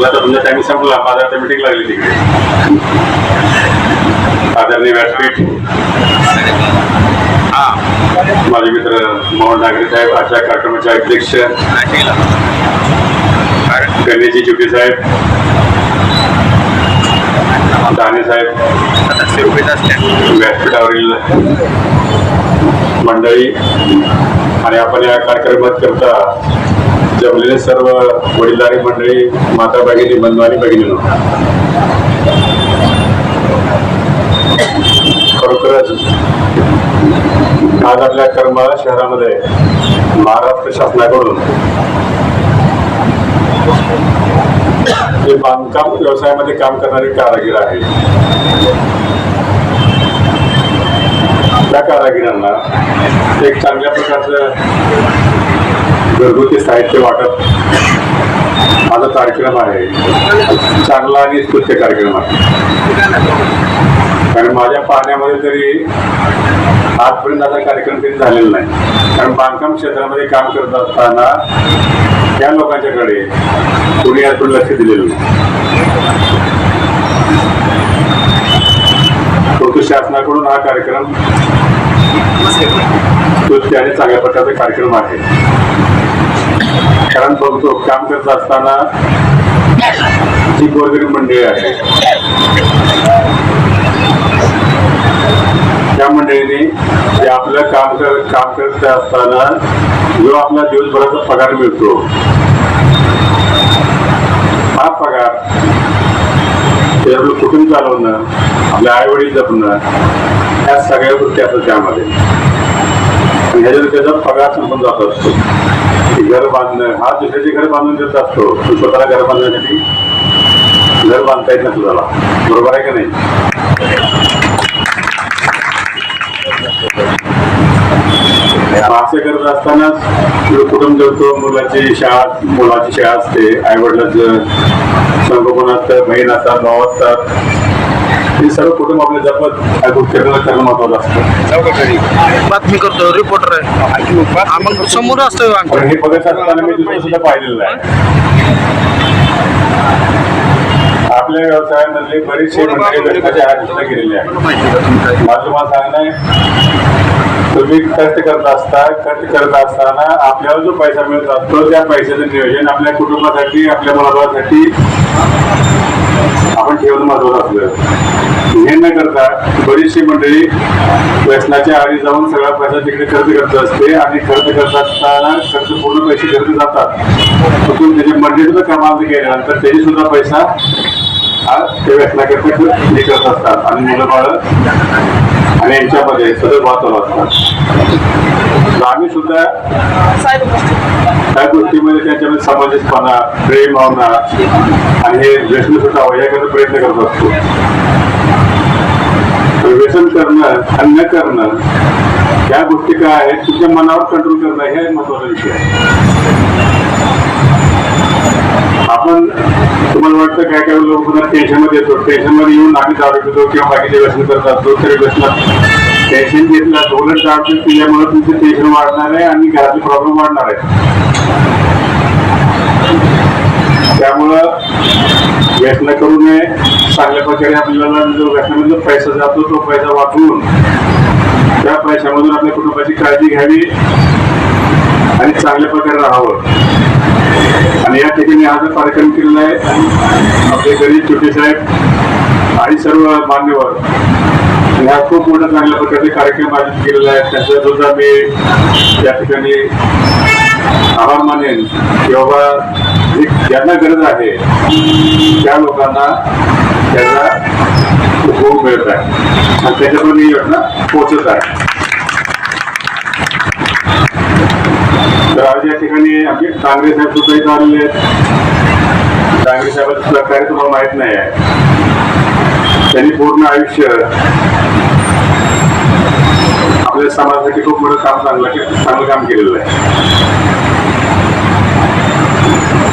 म्हणलं तर तुमचा टाइम संपला. माझा आता मीटिंग लागली तिकडे. आदरणीय व्यासपीठ. माझे मित्र मोहन नागरे साहेब आजच्या कार्यक्रमाचे अध्यक्ष. गणेशजी चुके साहेब. दाने साहेब. व्यासपीठावरील मंडळी. आणि आपण या कार्यक्रमात करता जमलेले सर्व वडीलधारी मंडळी माता भगिनी बंधवानी भगिनी खरोखरच आज आपल्या करमाळा शहरामध्ये महाराष्ट्र शासनाकडून जे बांधकाम व्यवसायामध्ये काम करणारे कारागीर आहे त्या कारागिरांना एक चांगल्या प्रकारचं घरगुती साहित्य वाटप माझा कार्यक्रम आहे. चांगला आणि स्तुत्य कार्यक्रम आहे. कारण माझ्या पाहण्यामध्ये तरी आजपर्यंत असा कार्यक्रम कधी झालेला नाही. कारण बांधकाम क्षेत्रामध्ये काम करत असताना त्या लोकांच्याकडे कुणी यातून लक्ष दिलेलं नाही. परंतु शासनाकडून हा कार्यक्रम आणि चांगल्या प्रकारचा कार्यक्रम आहे. कारण बघतो काम करत असताना जी गोरगरीब मंडळी आहे त्या मंडळीने जे आपलं काम कर काम करत असताना जो आपला दिवसभराचा पगार मिळतो हा पगार ते आपलं कुटुंब चालवणं आपल्या आई वडील जपणं ह्या सगळ्या गोष्टी असतात त्यामध्ये. आणि त्याचा पगार संपून जात असतो. की घर बांधणं हा दुसऱ्याचे घर बांधून देत असतो. पण स्वतःला घर बांधण्यासाठी घर बांधता येत नसतो त्याला. बरोबर आहे का नाही? असं करत असतानाच कुटुंब जगतो मुलाची शाळा मुलाची शाळा असते आई संगोपन असतं बहीण असतात भाऊ असतात. हे सर्व कुटुंब आपले जपत आपल्याला करणं महत्वाचं असतं. बातमी करतो रिपोर्टर आहे. मग समोर असतोय पण हे बघत असताना मी दुसरं सुद्धा पाहिलेलं आहे. आपल्या व्यवसायामधले बरेचसे मंडळी व्यक्तीच्या हात सुद्धा गेलेले आहेत. माझं तुम्हाला सांगणं आहे तुम्ही खर्च करत असता खर्च करत असताना आपल्याला जो पैसा मिळत असतो त्या पैशाचं नियोजन आपल्या कुटुंबासाठी आपल्या मुलाबाळासाठी आपण ठेवणं महत्वाचं असलं हे न करता बरीचशी मंडळी व्यसनाच्या आधी जाऊन सगळा पैसा तिकडे खर्च करत असते आणि खर्च करत असताना खर्च पूर्ण पैसे खर्च जातात. तिथून त्याची मंडळी सुद्धा कामाला गेल्यानंतर त्याची सुद्धा पैसा हा ते व्यसनाकरता हे करत असतात. आणि मुलं बाळ आणि यांच्यामध्ये सतत वाचवलं असतात. आम्ही सुद्धा त्या गोष्टीमध्ये त्याच्यामध्ये समाजपणा प्रेम भावना आणि हे व्यसन सुद्धा याकडे प्रयत्न करत असतो. व्यसन करणं आणि न करणं या गोष्टी काय आहेत तुमच्या मनावर कंट्रोल करणं हे महत्त्वाचा विषय आहे. आपण तुम्हाला वाटतं काय काय लोक टेन्शनमध्ये मध्ये येतो टेन्शनमध्ये येऊन आम्ही दारू पितो किंवा बाकीचे व्यसन करत असतो तरी व्यसनात टेन्शन घेतलं उलट दारू केल्यामुळे तुमचं टेन्शन वाढणार आहे आणि घरातले प्रॉब्लेम वाढणार आहे त्यामुळं व्यसन करू नये. चांगल्या प्रकारे आपल्याला जो व्यसनामध्ये पैसा जातो तो पैसा वापरून त्या पैशामधून आपल्या कुटुंबाची काळजी घ्यावी आणि चांगल्या प्रकारे राहावं. आणि या ठिकाणी आज कार्यक्रम केलेला आहे. आपले गरीब छोटे साहेब आणि सर्व मान्यवर. ह्या खूप मोठ्या चांगल्या प्रकारचे कार्यक्रम आयोजित केलेला आहे त्यांचा सुद्धा मी या ठिकाणी आभार मानेन की बाबा ज्यांना गरज आहे त्या लोकांना त्याचा उपभोग मिळत आहे. आणि त्याच्यातून ही योजना पोचत आहे. तर आज या ठिकाणी आमचे काँग्रेस साहेब सुद्धा इथं आलेले आहेत. काँग्रेस साहेबांचं सुद्धा कार्य तुम्हाला माहीत नाही आहे. त्यांनी पूर्ण आयुष्य आपल्या समाजासाठी खूप मोठं काम चांगलं चांगलं काम केलेलं आहे.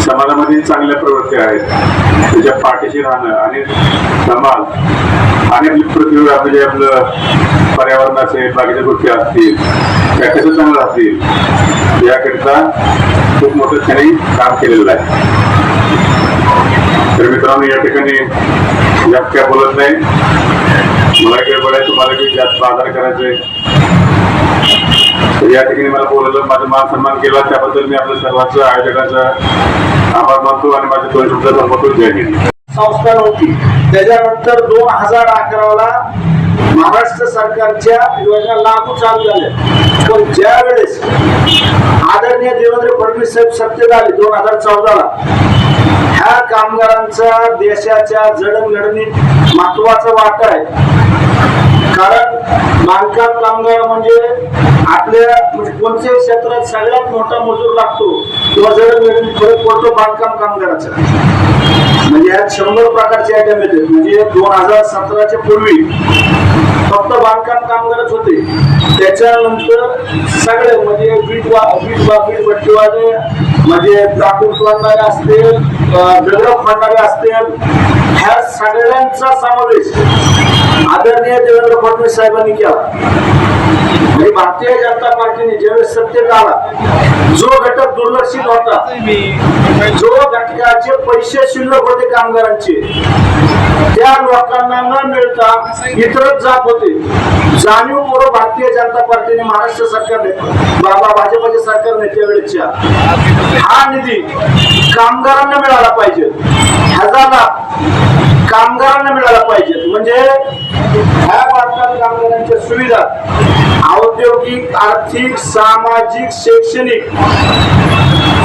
समाजामध्ये चांगल्या प्रवृत्ती आहेत. त्याच्या पाठीशी राहणं आणि समाज आणि आपली पृथ्वीवर आपलं जे म्हणजे आपलं पर्यावरण असेल बाकीच्या गोष्टी असतील त्या कसं चांगलं राहतील याकरिता खूप मोठं त्यांनी काम केलेलं आहे. तर मित्रांनो या ठिकाणी जास्त काय बोलत नाही. मला गडबड आहे तुम्हाला काही जास्त आधार करायचंय तर या ठिकाणी मला बोलवलं माझा मान सन्मान केला त्याबद्दल मी आपल्या सर्वांचं आयोजकाचा आभार मानतो आणि माझ्या दोन शब्द जय हिंद संस्था नव्हती. त्याच्यानंतर दोन हजार अकराला महाराष्ट्र सरकारच्या योजना लागू चालू झाल्या. पण ज्या वेळेस आदरणीय देवेंद्र फडणवीस साहेब सत्तेत आले दोन हजार चौदाला ह्या कामगारांचा देशाच्या जडणघडणीत महत्त्वाचा वाटा आहे. कारण बांधकाम कामगार म्हणजे आपल्या म्हणजे कोणत्याही क्षेत्रात सगळ्यात मोठा मजूर लागतो. किंवा जडणघडणीत फरक पडतो बांधकाम कामगाराचा. म्हणजे ह्यात शंभर प्रकारचे आयटम येतात. म्हणजे दोन हजार सतराच्या पूर्वी फक्त बांधकाम कामगारच होते. त्याच्यानंतर सगळे म्हणजे वीट वा वीट वा वीट भट्टीवाले म्हणजे लाकूड फोडणारे असतील दगड फोडणारे असतील ह्या सगळ्यांचा समावेश आदरणीय देवेंद्र फडणवीस साहेबांनी केला. म्हणजे भारतीय जनता पार्टीने ज्यावेळेस सत्तेत आला जो घटक दुर्लक्षित होता जो घटकाचे पैसे शिल्लक होते कामगारांचे त्या लोकांना न मिळता इतरच जात होते. जाणीवपूर्वक भारतीय जनता पार्टीने महाराष्ट्र सरकारने बाबा भाजपच्या सरकारने त्यावेळेच्या हा निधी कामगारांना मिळाला पाहिजे. हजार लाख कामगारांना मिळाला पाहिजे. म्हणजे ह्या कामगारांच्या सुविधा औद्योगिक आर्थिक सामाजिक शैक्षणिक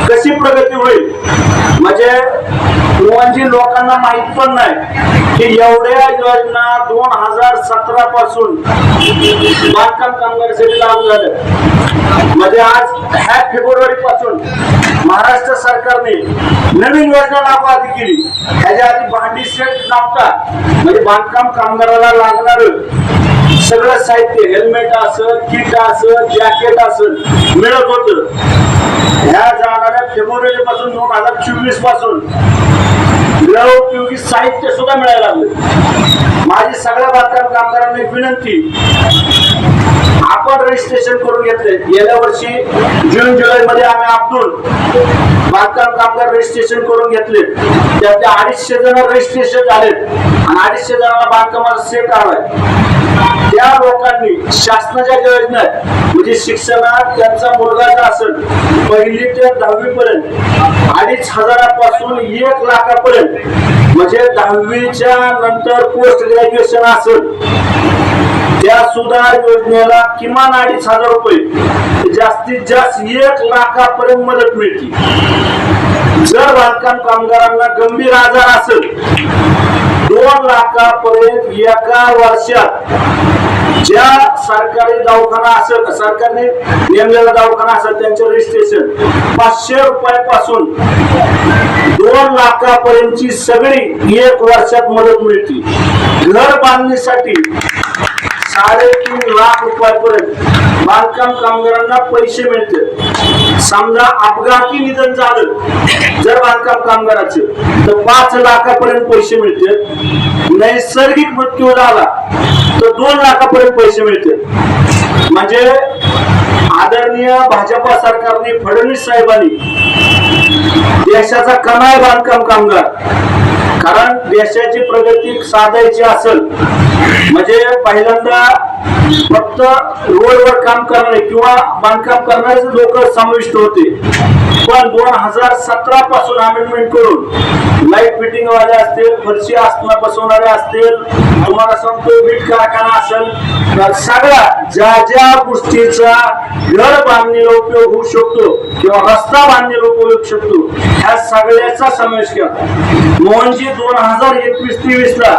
कशी प्रगती होईल? म्हणजे म्हणजे लोकांना माहीत पण नाही की एवढ्या योजना दोन हजार सतरा पासून बांधकाम कामगारांसाठी लागू झाल्या म्हणजे आज ह्या फेब्रुवारी पासून महाराष्ट्र सरकारने नवीन योजना लागू आधी केली. ह्याच्या आधी भांडी सेट नव्हता. म्हणजे बांधकाम कामगाराला लागणार सगळं साहित्य हेल्मेट असेल किट असेल जॅकेट असेल मिळत होतं. ह्या जाणाऱ्या फेब्रुवारी पासून दोन हजार चोवीसपासून उपयोगी साहित्य सुद्धा मिळायला लागले. माझी सगळ्या बांधकाम कामगारांना विनंती आपण रजिस्ट्रेशन करून घेतले. गेल्या वर्षी जून जुलै मध्ये आम्ही अब्दुल बांधकाम कामगार रजिस्ट्रेशन करून घेतले. त्यातले अडीचशे जण रजिस्ट्रेशन झालेत आणि अडीचशे जणांना बांधकामाचा सेट आलाय. त्या लोकांनी शासनाच्या योजना आहेत म्हणजे शिक्षणात त्यांचा मुलगा जर असेल पहिली ते दहावी पर्यंत अडीच हजारापासून एक लाखापर्यंत म्हणजे दहावीच्या नंतर पोस्ट ग्रॅज्युएशन असेल त्या सुधार योजनेला किमान अडीच हजार रुपये. जास्तीत जास्त एक लाखापर्यंत मदत मिळते जर बांधकाम कामगारांना गंभीर आजार असेल दोन लाखापर्यंत एका वर्षात ज्या सरकारी दवाखाना असेल सरकारने नेमलेला दवाखाना असेल त्यांचं रजिस्ट्रेशन पाचशे रुपयापासून दोन लाखापर्यंतची सगळी एक वर्षात मदत मिळते घर बांधणीसाठी साडेतीन लाख रुपयापर्यंत बांधकाम कामगारांना पैसे मिळते समजा अपघाती निधन झालं जर बांधकाम कामगाराचे तर पाच लाखापर्यंत पैसे मिळते नैसर्गिक मृत्यू झाला तर दोन लाखापर्यंत पैसे मिळते म्हणजे आदरणीय भाजपा सरकारने फडणवीस साहेबांनी देशाचा कमाय बांधकाम कामगार कारण देशाची प्रगती साधायची असेल म्हणजे पहिल्यांदा फक्त रोडवर काम करणारे किंवा बांधकाम करणारे लोक समाविष्ट होते. पण दोन हजार सतरा पासून अमेंडमेंट करून लाइट फिटिंग वाले असतील फरशी आसना बसवणारे असतील तुम्हाला सांगतो वीट कारखाना असेल तर सगळ्या ज्या ज्या गोष्टीचा घर बांधणीला उपयोग होऊ शकतो किंवा रस्ता बांधणीला उपयोग होऊ शकतो ह्या सगळ्याचा समावेश केला. मोहनजी दोन हजार एकवीस तेवीस ला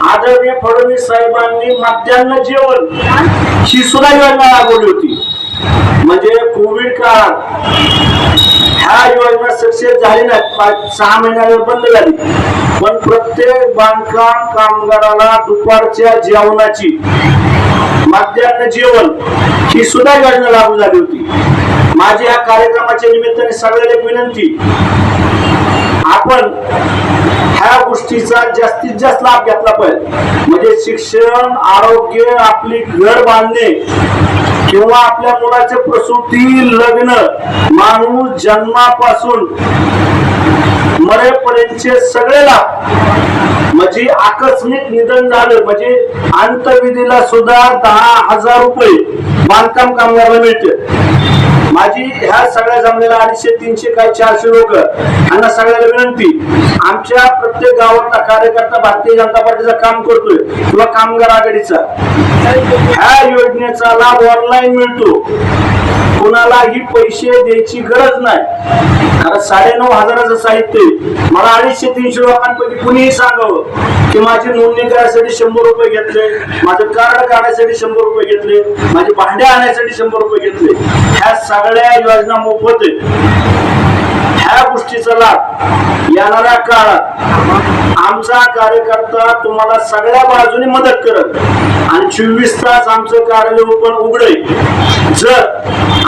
आदरणीय फडणवीस साहेबांनी मध्यान्ह जेवण ही सुद्धा योजना राबवली होती. म्हणजे कोविड काळात ह्या योजना सक्सेस झाली नाही पाच सहा महिन्यावर बंद झाली. पण प्रत्येक बांधकाम कामगाराला दुपारच्या जेवणाची मध्यान्ह जेवण ही सुद्धा योजना लागू झाली होती. माझी या कार्यक्रमाच्या निमित्ताने सगळ्याला विनंती. आपण ह्या गोष्टीचा जास्तीत जास्त लाभ घेतला पाहिजे. म्हणजे शिक्षण आरोग्य आपली घर बांधणे किंवा आपल्या मुलाचे प्रसूती लग्न माणूस जन्मापासून मरेपर्यंतचे सगळे लाभ म्हणजे आकस्मिक निधन झालं म्हणजे अंतविधीला सुद्धा दहा हजार रुपये बांधकाम कामगाराला मिळते. माझी ह्या सगळ्या जमलेल्या अडीचशे तीनशे काय चारशे लोक यांना सगळ्याला विनंती आमच्या प्रत्येक गावातला कार्यकर्ता भारतीय जनता पार्टीचं काम करतोय किंवा कामगार आघाडीचा. ह्या योजनेचा लाभ ऑनलाईन मिळतो. कोणालाही पैसे द्यायची गरज नाही. कारण साडेनऊ हजाराचं साहित्य मला अडीचशे तीनशे लोकांपैकी कुणीही सांगावं की माझी नोंदणी करायसाठी शंभर रुपये घेतले माझं कार्ड काढायसाठी शंभर रुपये घेतले माझे भांडे आणण्यासाठी शंभर रुपये घेतले. ह्या सगळ्या योजना मोफत आहे ह्या गोष्टीचा लाभ येणाऱ्या काळात आमचा कार्यकर्ता तुम्हाला सगळ्या बाजूने मदत करत आणि चोवीस तास आमचं कार्यालय पण उघडे जर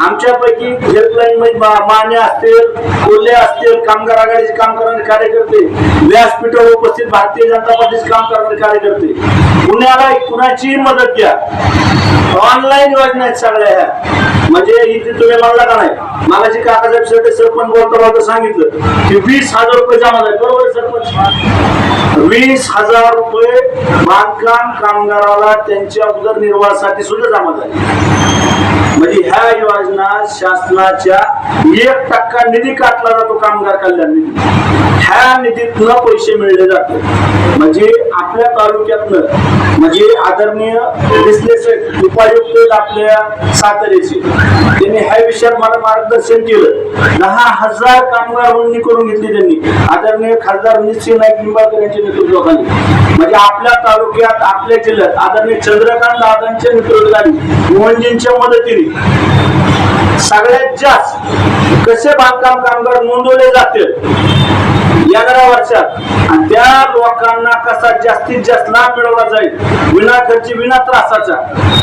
आमच्यापैकी हेल्पलाईन मध्ये मान्य असतील कोल्हे असतील कामगार आघाडीचे काम करणारे कार्यकर्ते व्यासपीठावर उपस्थित भारतीय जनता पार्टीचे काम करणारे कार्यकर्ते पुण्याला कुणाचीही मदत घ्या. ऑनलाईन योजना आहेत सगळ्या. ह्या म्हणजे इथे तुम्ही म्हणला का नाही? मला जी काकासाहेब शेट्टी सरपंच बोलता बोलता सांगितलं. की वीस हजार रुपये जमा झाले. बरोबर सरपंच? वीस हजार रुपये बांधकाम कामगाराला त्यांच्या उदरनिर्वाहासाठी सुद्धा जमा झाले. म्हणजे ह्या योजना शासनाच्या एक टक्का निधी काटला जातो कामगार कल्याण निधी. ह्या निधीतनं पैसे मिळले जाते म्हणजे आपल्या तालुक्यातनं म्हणजे आदरणीय विश्लेषक उपायुक्त आहेत आपल्या साताऱ्याचे. त्यांनी ह्या विषयात मला मार्गदर्शन केलं. दहा हजार कामगार नोंदणी करून घेतली त्यांनी. आदरणीय खासदार निश्चित नाईक निंबाळकर यांच्या नेतृत्वाखाली. म्हणजे आपल्या तालुक्यात आपल्या जिल्ह्यात आदरणीय चंद्रकांत दादांच्या नेतृत्वाखाली मोहनजींच्या मदतीने सगळ्यात जास्त कसे बांधकाम कामगार नोंदवले जातील? येणाऱ्या वर्षात. आणि त्या लोकांना कसा जास्तीत जास्त लाभ मिळवला जाईल विना खर्ची विना त्रासाचा.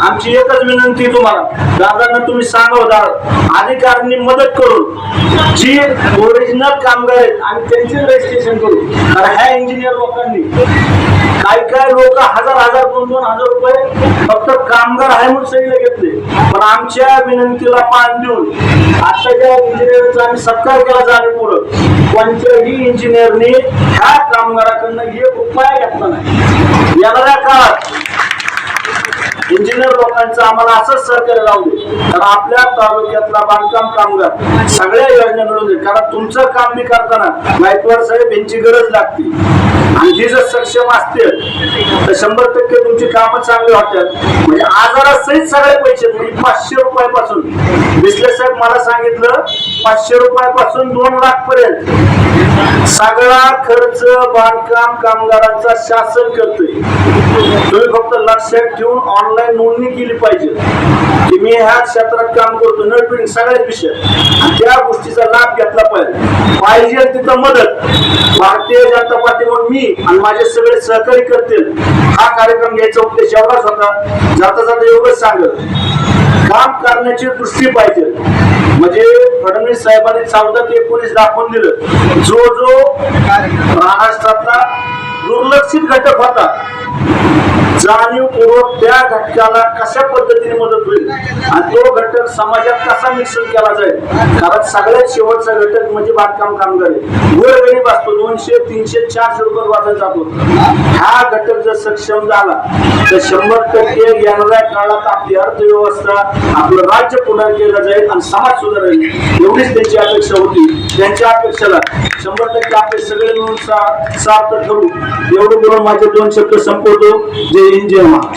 आमची एकच विनंती तुम्हाला. दादांना तुम्ही सांगा हो, दादा. अधिकाऱ्यांनी मदत करून जी ओरिजिनल कामगार आहेत आणि त्यांचे रजिस्ट्रेशन करू. कारण ह्या इंजिनियर लोकांनी काय काय लोक हजार हजार दोन दोन हजार रुपये फक्त कामगार आहे म्हणून सहीला घेतले. पण आमच्या विनंतीला पान देऊन आताच्या इंजिनियरचा आम्ही सत्कार केला जाणीवपूर्वक. कोणत्याही इंजिनियरने ह्या कामगाराकडनं एक उपाय घेतला नाही. येणाऱ्या काळात इंजिनियर लोकांचं आम्हाला असंच सहकार्य राहू दे. कारण आपल्या तालुक्यातला बांधकाम कामगार सगळ्या योजना मिळून दे कारण तुमचं काम बी करताना गायकवाड साहेब यांची गरज लागते. आणि हे जर सक्षम असतील तर शंभर टक्के तुमची कामं चांगली होतात. म्हणजे आजारासहित सगळे पैसे म्हणजे पाचशे रुपयापासून. विश्लेषक मला सांगितलं पाचशे रुपयापासून दोन लाख पर्यंत. सगळा खर्च बांधकाम कामगारांचा शासन करतोय. तुम्ही फक्त लक्षात ठेवून ऑनलाईन नोंदणी केली पाहिजे. की मी ह्या क्षेत्रात काम करतो नटबिंग सगळ्याच विषय. त्या गोष्टीचा लाभ घेतला पाहिजे. पाहिजे तिथं मदत. भारतीय जनता पार्टी म्हणून मी आणि माझे सगळे सहकारी करतील. हा कार्यक्रम घ्यायचा उद्देश एवढाच होता. जाता जाता एवढंच सांगत. काम करण्याची दृष्टी पाहिजे. म्हणजे फडणवीस साहेबांनी चौदा ते एकोणीस दाखवून दिलं. जो जो महाराष्ट्रातला दुर्लक्षित घटक होता. जाणीवपूर्वक त्या घटकाला कशा पद्धतीने मदत होईल आणि तो घटक समाजात कसा मिश्रण केला जाईल? कारण सगळ्यात शेवटचा घटक म्हणजे बांधकाम कामगार वेळ गरीब असतो दोनशे तीनशे चारशे रुपये वाजत जातो. हा घटक जर सक्षम झाला तर शंभर टक्के येणाऱ्या काळात आपली अर्थव्यवस्था आपलं राज्य पुन्हा केलं जाईल आणि समाज सुधारेल. एवढीच त्यांची अपेक्षा होती. त्यांच्या अपेक्षेला शंभर टक्के आपले सगळे मिळून सा- सार्थ ठरू. एवढं बोलून माझे दोन शब्द संपवतो. जय हिंद जय महाराष्ट्र.